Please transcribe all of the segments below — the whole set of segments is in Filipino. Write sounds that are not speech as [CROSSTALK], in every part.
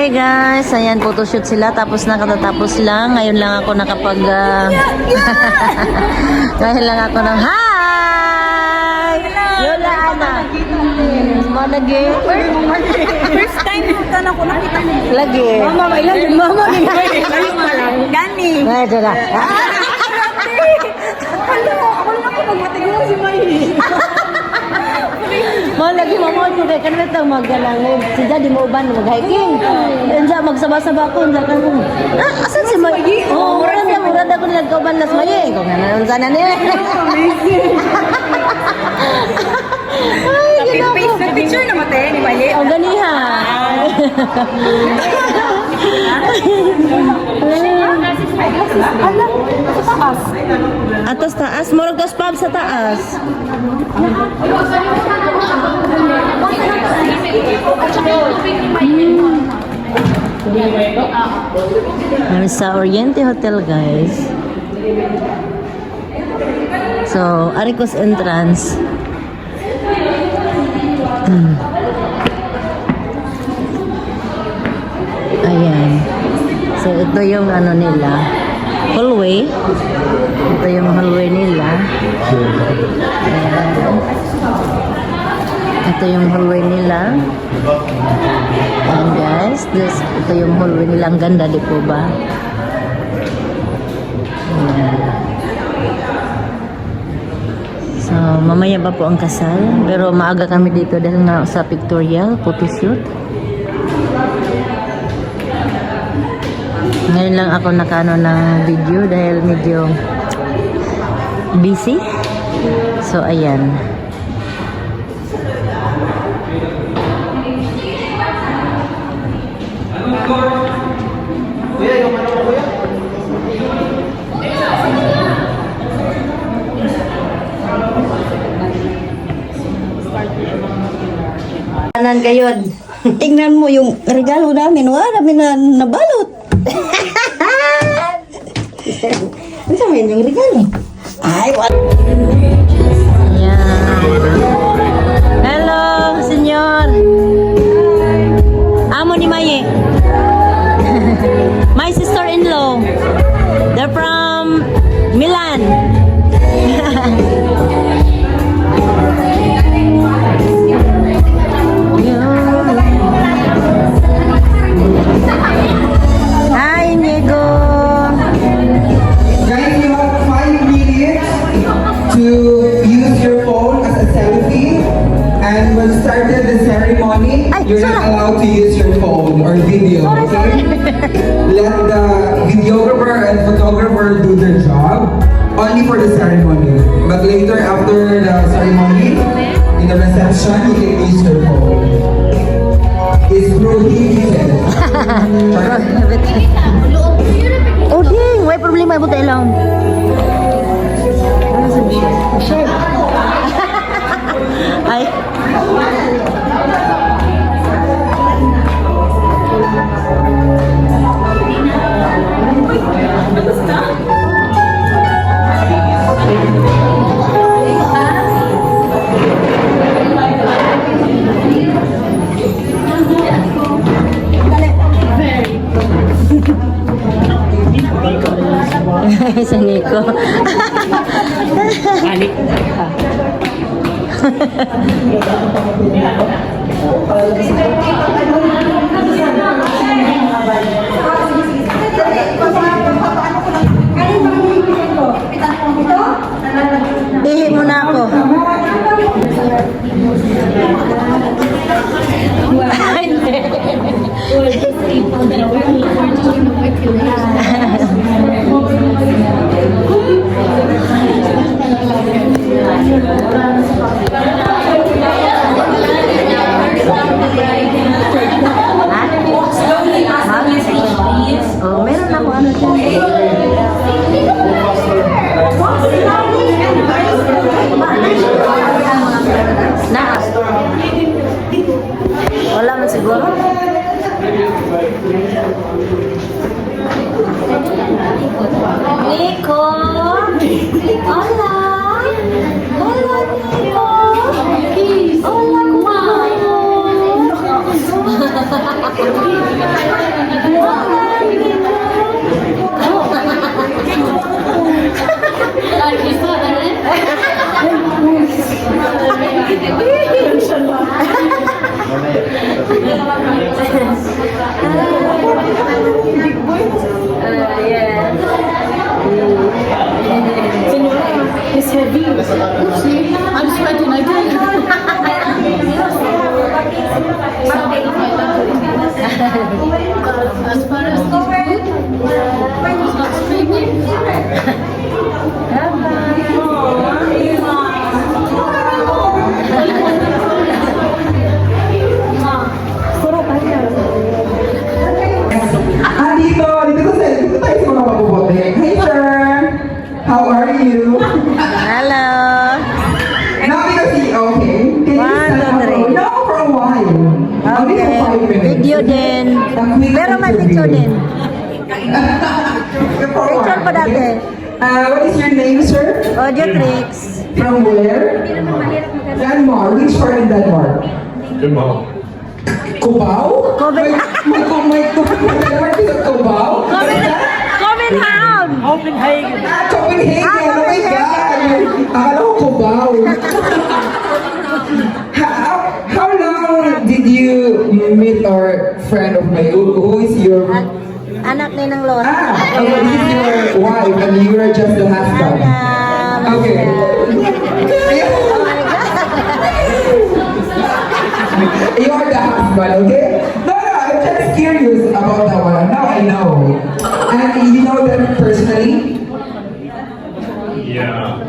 Hey guys, ayan photoshoot sila tapos nakatatapos lang. Ngayon lang ako nakapag ah, [LAUGHS] Ngayon lang ako ng Hi! Yola Ana. Mo lagi. First time ko na ko nakita mo. Lagi. Mama, may lang yung mama. Pa lang. Gani. Ngayon dala. Hala, ako na ko magmatigaw si May. Mo lagi mo mo juga kan betang magalang si jadi mo ban mag hiking. Enja magsaba-saba ko enja kan ko. Ah, asan si Magi? Oh, mura na mura na ko nagkauban las Magi. Ko nga sana ni. Ay, ginawa ko. Face picture na mate ni May. Oh, ganiha. [LAUGHS] Taas. Atas taas, murag tos pub sa taas. Kami sa Oriente Hotel, guys. So, Aricos entrance. Hmm. Ayan. So, ito yung ano nila. Hallway. Ito yung hallway nila. Ayan. Ito yung hallway nila. Ayan guys. This, ito yung hallway nila. Ang ganda, di po ba? So, mamaya pa po ang kasal. Pero maaga kami dito dahil nga sa pictorial, photoshoot. Ngayon lang ako nakano ng video dahil medyo busy. So, ayan. Anan kayo? [LAUGHS] Tingnan mo yung regalo namin. Wala namin na nabalot. Ano sabihin yung regalo? Ay, wala. Ayan. Hello, senyor. Amo ni Maye. [LAUGHS] My sister-in-law. They're from Milan. [LAUGHS] only for the ceremony. But later, after the ceremony, in the reception, you can use your phone. It's prohibited. [LAUGHS] Oh, ding! May problema mo tayo lang. [LAUGHS] Ay. sa Nico. Alik. Ihi [LAUGHS] sir? Audio. From where? Denmark. Which part in Denmark? Cubao? Coven- Denmark a Cubao? Copenhagen. Ah, Copenhagen! Ah, oh my God! Akala ko Cubao. how, how long did you meet our friend of mine? Who, who is your... Anak ni ng Lord. Ah, okay, this is your wife and you are just the husband. Alam. Okay. you are the husband, okay? No, no, I'm just curious about that one. Now I know. And you know them personally? Yeah.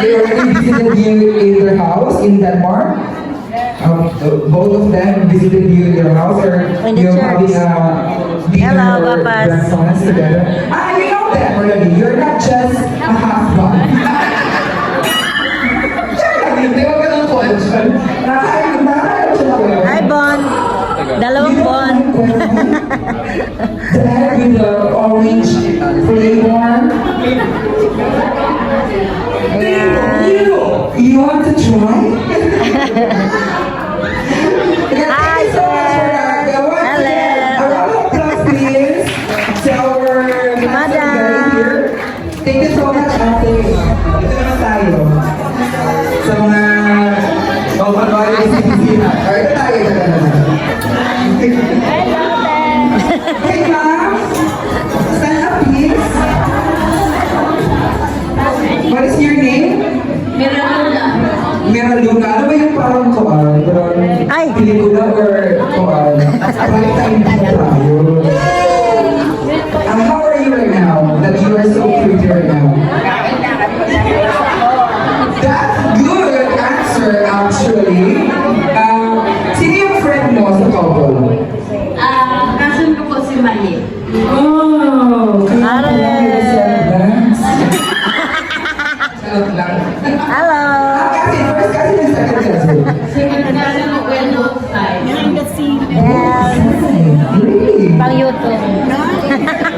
They already visited you in their house in Denmark? Um, both of them visited you in your house or In the you're church. having a dinner Hello, or Papas. together? Ah, you know them already. You're not just a husband. Luna. Ano ba yung parang? Parang Ay. pelikula or koan? Prime time po tayo. Um, how are you right now? That you are so pretty right now? Ko, well known side. Yes. Really? Pang YouTube.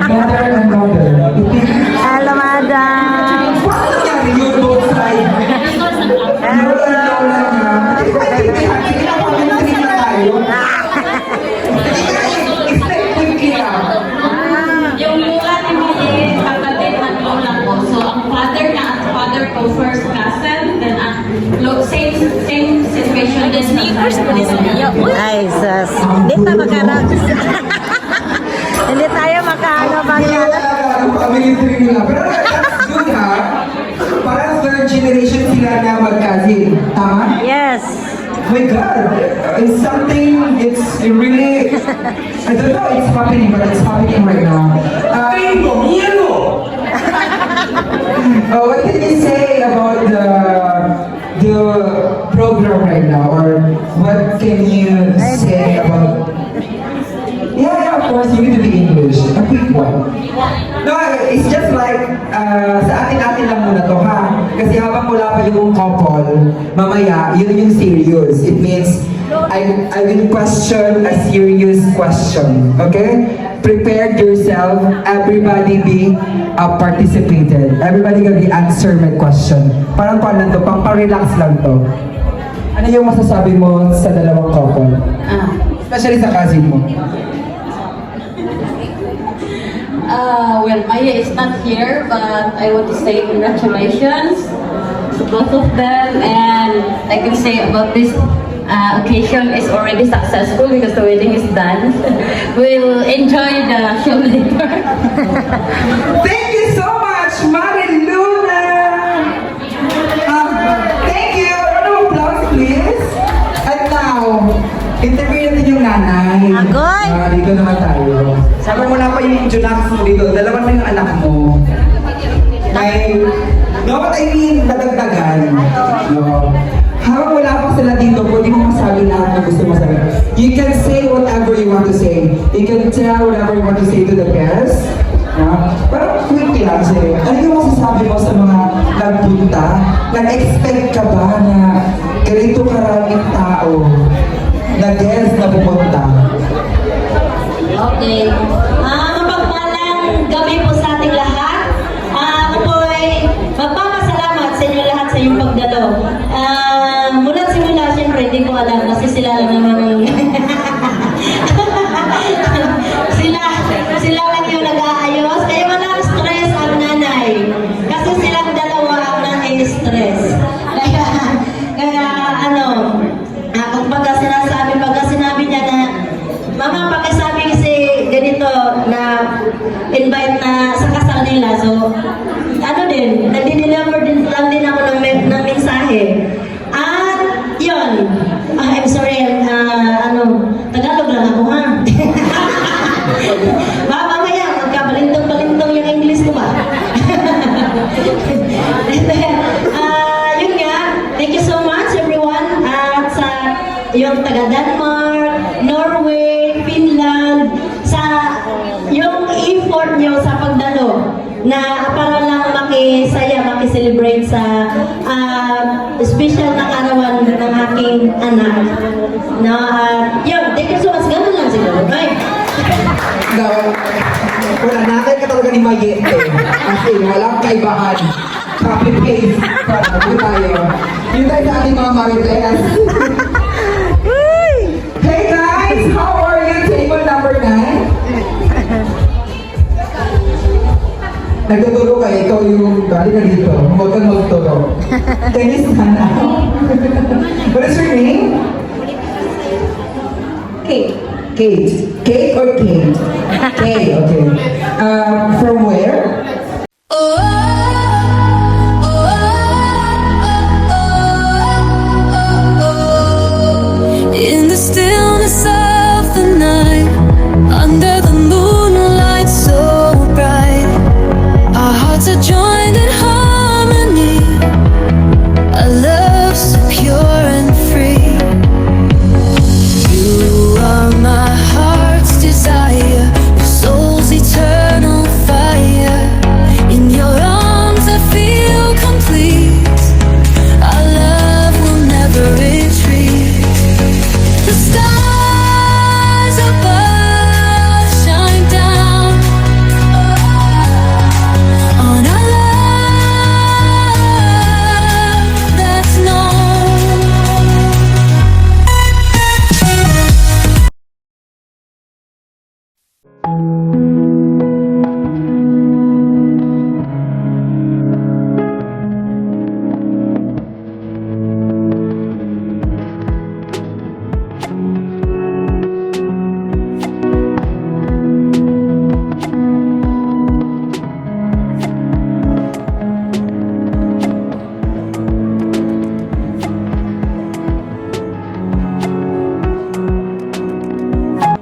My God, it's something, it's really, I don't know it's happening, but it's happening right now. Uh, uh, what can you say about the, the program right now? Or what can you say about... Yeah, yeah, of course, you need to be English. A quick one. No, it's just like, uh, sa atin-atin lang muna to ha. Kasi habang wala pa yung couple, mamaya, yun yung serious. It means, I, I will question a serious question. Okay? Prepare yourself. Everybody be uh, participated. Everybody gonna be answer my question. Parang paano to? Pang relax lang to. Ano yung masasabi mo sa dalawang couple? Ah. Especially sa cousin mo. Uh, well, Maya is not here, but I want to say congratulations to both of them, and I can say about this uh, occasion is already successful because the wedding is done. [LAUGHS] we'll enjoy the show later. [LAUGHS] Thank you so much, Marin Luna! Um, thank you! Round of applause, please! At now, interview natin yung nanay. Agoy! Ah, dito naman tayo. Sabi mo na pa yung Junax mo dito, dalawa na yung anak mo. Ay, no, but I mean, nadagdagan. No. Habang wala pa sila dito, pwede mo masabi lahat na gusto mo sabihin. You can say whatever you want to say. You can tell whatever you want to say to the guests. No? Pero quick lang say, ano yung masasabi mo sa mga nagpunta? Nag-expect ka ba na ganito karaming tao na guest na pupunta? Okay. Ah, mapagpalang gabi po sa ating lahat. Ah, ako po ay magpapasalamat sa inyo lahat sa inyong pagdalo. Ah, mula simula, siyempre, hindi ko alam kasi sila lang naman ang... So, ano din, makiselebrate sa ah, special na karawan ng aking anak. Na, ah, yun, thank you so much. Ganun lang siguro. Right? Daw, wala nakay ka talaga ni Mayete. Kasi walang kaibahan. Copy paste. Yun tayo. Yun tayo sa ating mga Marites. Nagtuturo ka, ikaw yung galing na dito. Huwag kang magturo. [LAUGHS] Tennis na na. What is your name? Okay. Kate. Kate or Kate? [LAUGHS] Kate, okay. Um, from where?